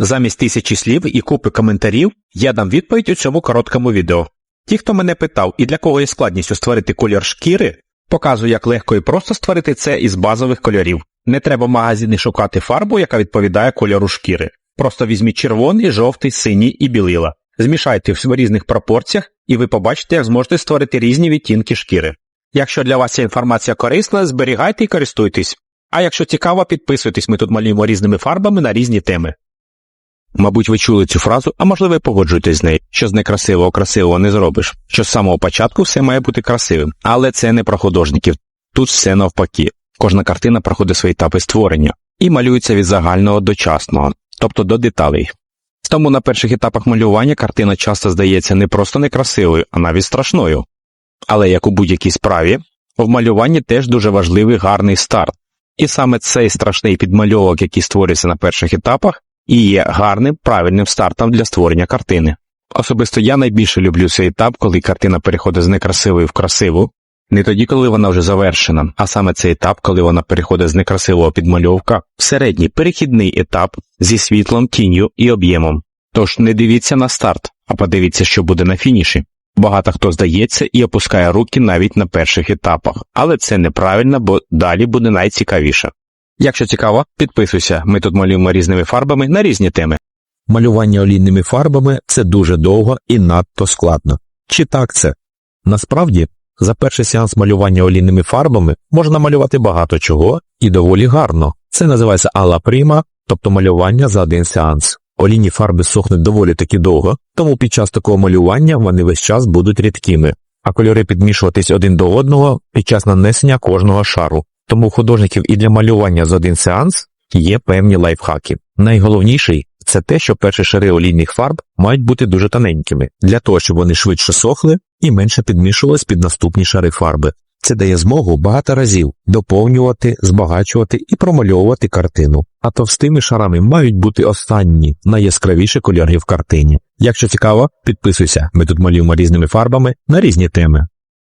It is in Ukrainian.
Замість тисячі слів і купи коментарів я дам відповідь у цьому короткому відео. Ті, хто мене питав і для кого є складністю створити колір шкіри, показую, як легко і просто створити це із базових кольорів. Не треба в магазині шукати фарбу, яка відповідає кольору шкіри. Просто візьміть червоний, жовтий, синій і білила. Змішайте в різних пропорціях, і ви побачите, як зможете створити різні відтінки шкіри. Якщо для вас ця інформація корисна, зберігайте і користуйтесь. А якщо цікаво, підписуйтесь, ми тут малюємо різними фарбами на різні теми. Мабуть, ви чули цю фразу, а можливо, і погоджуєтесь з нею, що з некрасивого красивого не зробиш, що з самого початку все має бути красивим. Але це не про художників. Тут все навпаки. Кожна картина проходить свої етапи створення і малюється від загального до частного, тобто до деталей. Тому на перших етапах малювання картина часто здається не просто некрасивою, а навіть страшною. Але як у будь-якій справі, в малюванні теж дуже важливий гарний старт. І саме цей страшний підмальовок, який створюється на перших етапах, і є гарним правильним стартом для створення картини. Особисто я найбільше люблю цей етап, коли картина переходить з некрасивої в красиву, не тоді, коли вона вже завершена, а саме цей етап, коли вона переходить з некрасивого підмальовка в середній перехідний етап зі світлом, тінню і об'ємом. Тож не дивіться на старт, а подивіться, що буде на фініші. Багато хто здається і опускає руки навіть на перших етапах, але це неправильно, бо далі буде найцікавіше. Якщо цікаво, підписуйся, ми тут малюємо різними фарбами на різні теми. Малювання олійними фарбами це дуже довго і надто складно. Чи так це? Насправді, за перший сеанс малювання олійними фарбами можна малювати багато чого і доволі гарно. Це називається алла прима, тобто малювання за один сеанс. Олійні фарби сохнуть доволі таки довго, тому під час такого малювання вони весь час будуть рідкими, а кольори підмішуватись один до одного під час нанесення кожного шару. Тому художників і для малювання за один сеанс є певні лайфхаки. Найголовніший це те, що перші шари олійних фарб мають бути дуже тоненькими, для того, щоб вони швидше сохли і менше підмішувались під наступні шари фарби. Це дає змогу багато разів доповнювати, збагачувати і промальовувати картину. А товстими шарами мають бути останні найяскравіші кольори в картині. Якщо цікаво, підписуйся, ми тут малюємо різними фарбами на різні теми.